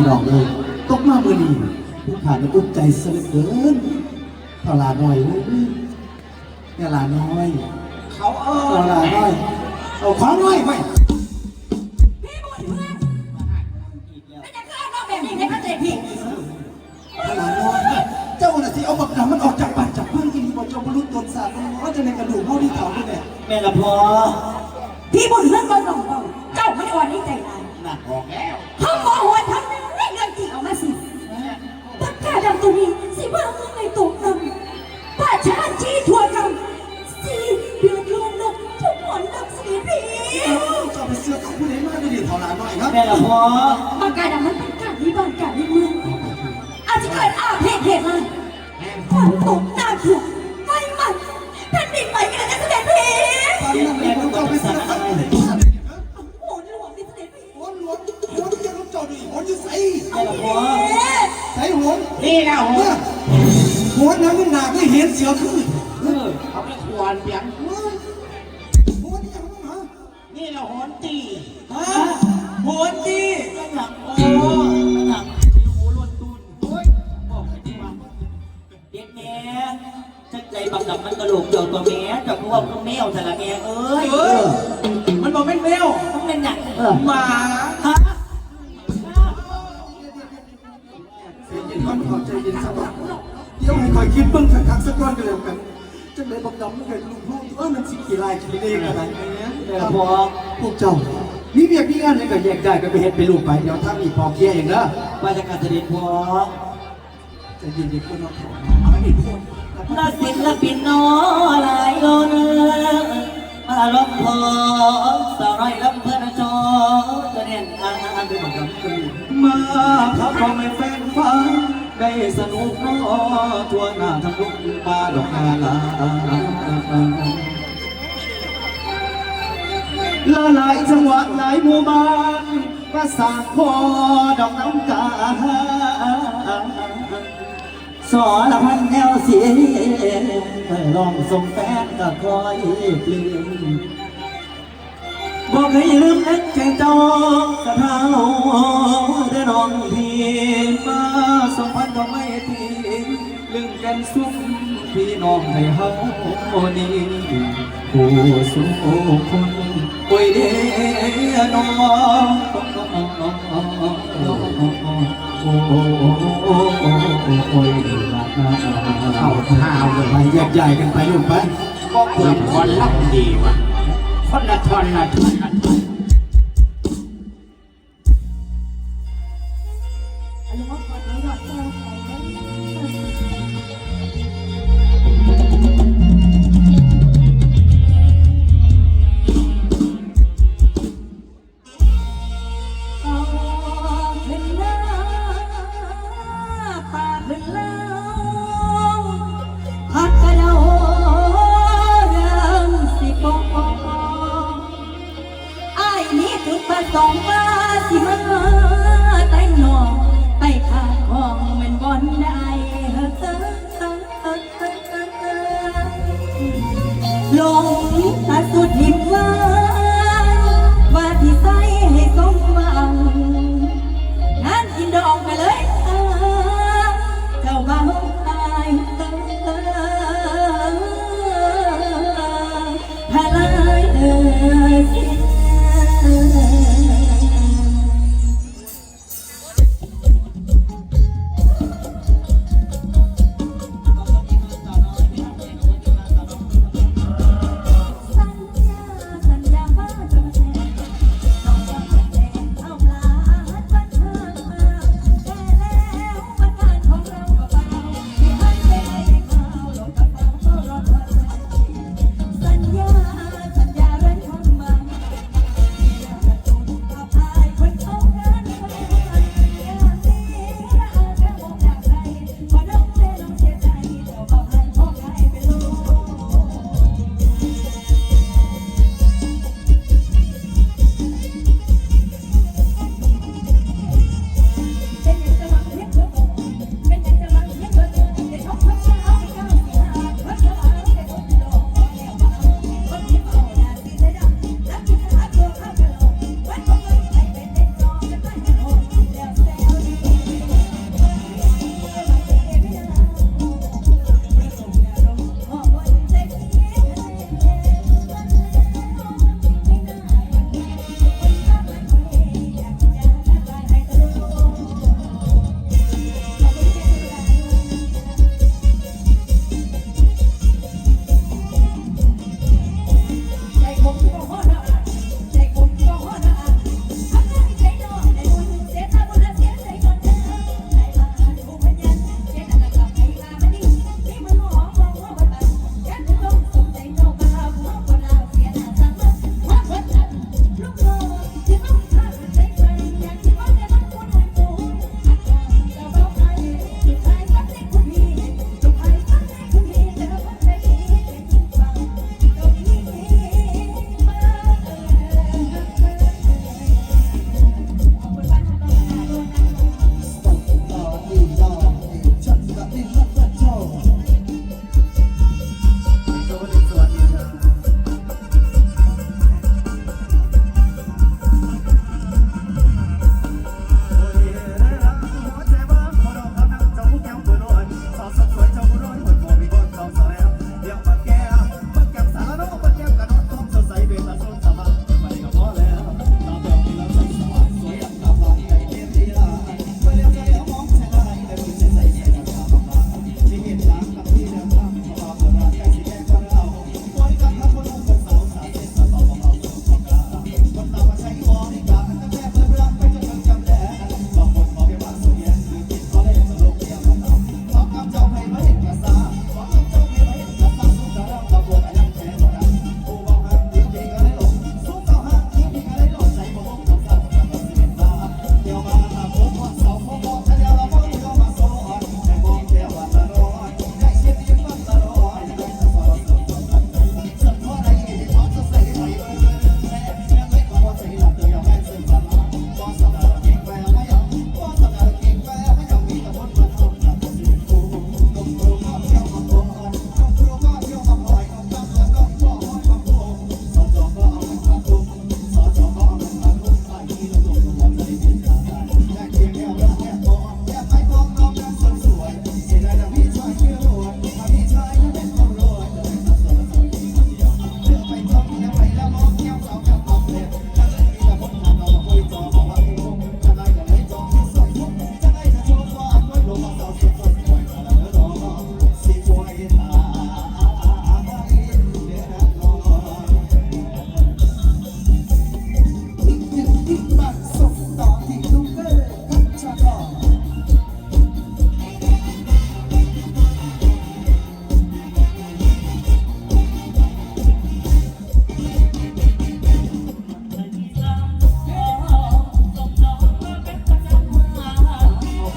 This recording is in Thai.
พี่น้องเลยตกมาเมื่อนี้ผู้ขาดมันอุ้มใจเสยเหลือเกินเท่าลาน้อยเว้ยเนี่ยลาน้อย เขาเอเท่าอลาน้อยเอาของน้อยไปพี่บุญเพื่อนไม่จะเคลื่อนนอกแบบนี้ในพระเจ้าพี่เท่าลาน้อยเจ้าน่ะที่เอาบักดำมันออกจากปากจากเพื่อนกินบอกเจ้าบรรลุตนศาสตร์มันว่าจะในกระดูกเท่าที่เท่าด้วยเนี่ยแม่ละพอพี่บุญเพื่อนก็น้องเบาเจ้าไม่อ่อนนี้ใจร้ายหนักออกแล้วเขาขอหัว นี้สิว่ามึงในตกนำป่าชาชีทั่วกำสิเดือดร้อนนกทุกคนนักสีพีเจ้าไปเสื้อเขาผู้ใดมาไม่ดีเท่าลาน้อยครับแม่ละพอปากกาดำมันเป็นการที่บ้านการที่เมืองอาจจะเกิดอาเพศเหตุไรฝนตก นนี่นะโหเออโหนนั้นมันหนักไม่เห็นเสียวขึ้นเออเขาไม่ควรเปียงโหนโหนยังไงฮะนี่ละโหนตีฮะโหนดีหนักโอ้หนักผิวหูล้วนตุนโอ้ยบอกไปที่ว่าเด็กแม่ชักใจบักดับมันกระโหลกเดี่ยวตัวแม่จากพวกแมวแต่ละแม่เอ้ยเออมันบอกไม่แมวต้องเป็นหนักหมา คอยคิดเบิ่งสักครั้งสักก้อนก็แล้วกันจังเลยบอกดำมันเกิดลูกลูกเออมันสิกี่ลายกี่เลขอะไรอย่างเงี้ยแม่ละพอพวกเจ้ามีเบียกมีงานอะไรก็แยกได้ก็ไปเฮ็ดไปลูกไปเดี๋ยวถ้ามีพอเคลียร์เองนะว่าจะการเสด็จพอใจเย็นๆคนเราถอนเอาไม่มีพูดน่าศิลปินน้อหลายล้นมาลบพอสาวน้อยลำเพื่อนจอจะเน่นอ่านอ่านไปบอกกันก็มีมาพักของให้แฟนฟัง ได้สนุกนาะทั่วหน้าทั้งลูกมาดอกนาลาละหลายจังหวัดหลายหมู่บ้านประสาพอดอกน้ำกาสอละพันแนวเสียลองส่งแฟนก็คอยปลื้ม บอกให้ลืมเล็กใจเจ้ากระเท้าเด้อน้องพี่มาสัมพันธ์ก็ไม่ทีลืมกันสุขพี่น้องให้เฮานี่ผู้สุขคนโอ้ยเด้อน้องโอ้โอ้โอ้โอ้ยรักนะเอาข้าวเลยไปแยกใหญ่กันไปลูกไปก็ควรคนรับดีวะ คนละทอนละทอนละทอน ลง